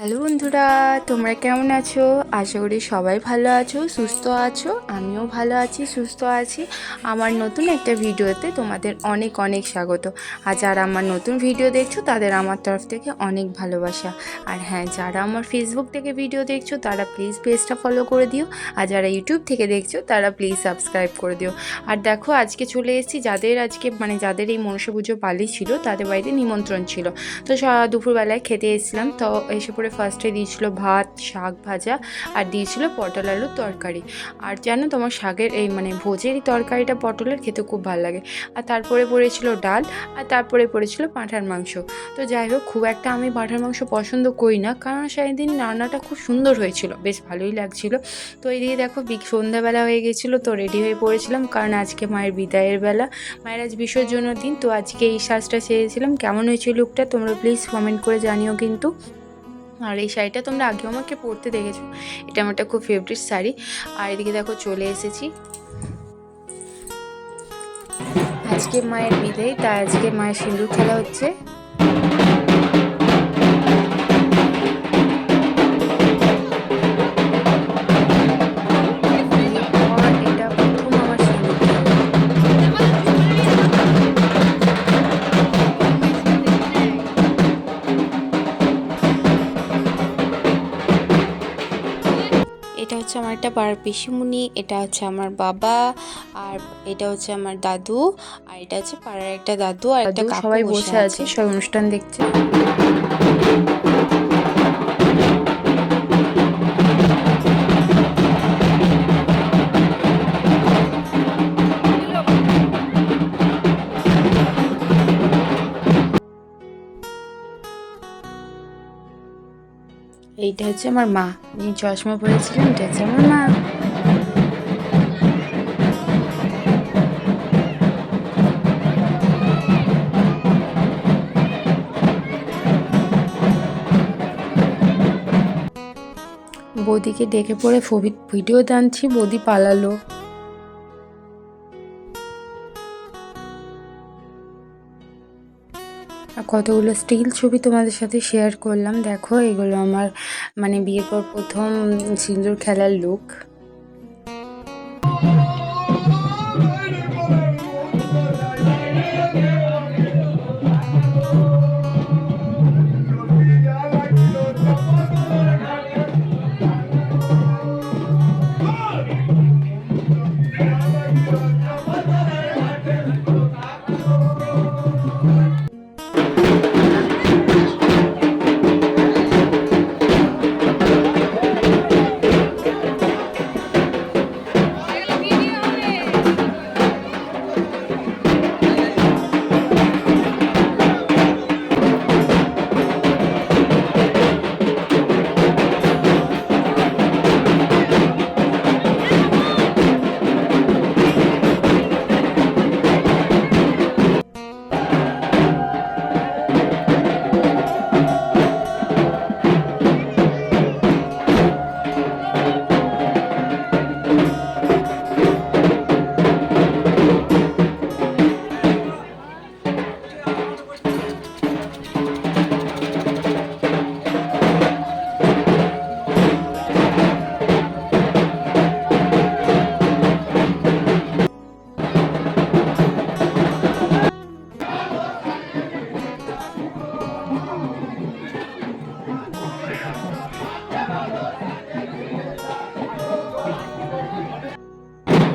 Hello বন্ধুরা, তোমরা কেমন আছো? আশা করি সবাই ভালো আছো, সুস্থ আছো। আমিও ভালো আছি, সুস্থ আছি। আমার নতুন একটা ভিডিওতে তোমাদের অনেক অনেক স্বাগত। আর যারা আমার নতুন ভিডিও দেখছ, তাদের আমার তরফ থেকে অনেক ভালোবাসা। আর হ্যাঁ যারা আমার ফেসবুক থেকে ভিডিও দেখছ, তারা প্লিজ পেজটা ফলো করে দিও। আর যারা ইউটিউব থেকে দেখছ, তারা প্লিজ সাবস্ক্রাইব করে দিও। আর দেখো, আজকে চলে এসেছি। যাদের আজকে মানে যাদের এই মনসা পুজো পালি ছিল, তাদের বাড়িতে নিমন্ত্রণ ছিল। তো দুপুরবেলায় খেতে এসেছিলাম। তো এসে পরে ফার্স্টে দিয়েছিল ভাত, শাক ভাজা আর দিয়েছিল পটল আলুর তরকারি। আর জানো তোমার শাকের এই মানে ভোজের এই তরকারিটা পটলের খেতে খুব ভালো লাগে। আর তারপরে পড়েছিল ডাল আর তারপরে পড়েছিল পাঁঠার মাংস। তো যাই হোক, খুব একটা আমি পাঁঠার মাংস পছন্দ করি না কারণ সেদিন রান্নাটা খুব সুন্দর হয়েছিল, বেশ ভালোই লাগছিল। তো এইদিকে দেখো সন্ধ্যাবেলা হয়ে গেছিল, তো রেডি হয়ে পড়েছিলাম কারণ আজকে মায়ের বিদায়ের বেলা। মায়ের আজ বিসর্জনের দিন, তো আজকে এই সাজটা সেরেছিলাম কেমন হয়েছে লুকটা তোমরা প্লিজ কমেন্ট করে জানিও কিন্তু। আর এই শাড়িটা তোমরা আগেও আমাকে পরতে দেখেছ। এটা আমার একটা খুব ফেভারিট শাড়ি। আর এদিকে দেখো চলে এসেছি। আজকে মায়ের বিদায়, তাই আজকে মায়ের সিঁদুর খেলা হচ্ছে। হচ্ছে আমার একটা পাড়ার পিসিমুনি এটা হচ্ছে আমার বাবা আর এটা হচ্ছে আমার দাদু আর এটা হচ্ছে পাড়ার একটা দাদু আর একটা সবাই বসে আছে। সবাই অনুষ্ঠান দেখছে এইটা হচ্ছে আমার মা। যিনি চশমা পরেছিলেন, এটা হচ্ছে আমার মা। বৌদিকে ডেকে পড়ে ভিডিও টানছি বৌদি পালালো। কতগুলো স্টিল ছবি তোমাদের সাথে শেয়ার করলাম, দেখো এগুলো আমার মানে বিয়ের পর প্রথম সিন্দুর খেলার লুক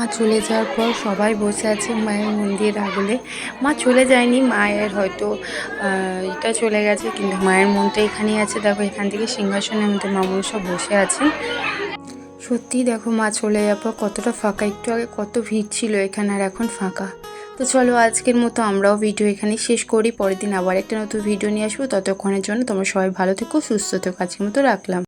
মা চলে যাওয়ার পর সবাই বসে আছে মায়ের মন্দির আগলে। মা চলে যায়নি, মায়ের হয়তো এটা চলে গেছে, কিন্তু মায়ের মনটা এখানেই আছে। দেখো, এখান থেকে সিংহাসনে আমাদের মামুন সব বসে আছেন সত্যি দেখো, মা চলে যাওয়ার পর কতটা ফাঁকা, একটু আগে কত ভিড় ছিল এখানে, আর এখন ফাঁকা। তো চলো, আজকের মতো আমরাও ভিডিও এখানে শেষ করি। পরের দিন আবার একটা নতুন ভিডিও নিয়ে আসব। ততক্ষণের জন্য তোমরা সবাই ভালো থেকো, সুস্থ থেকো। আজকের মতো রাখলাম।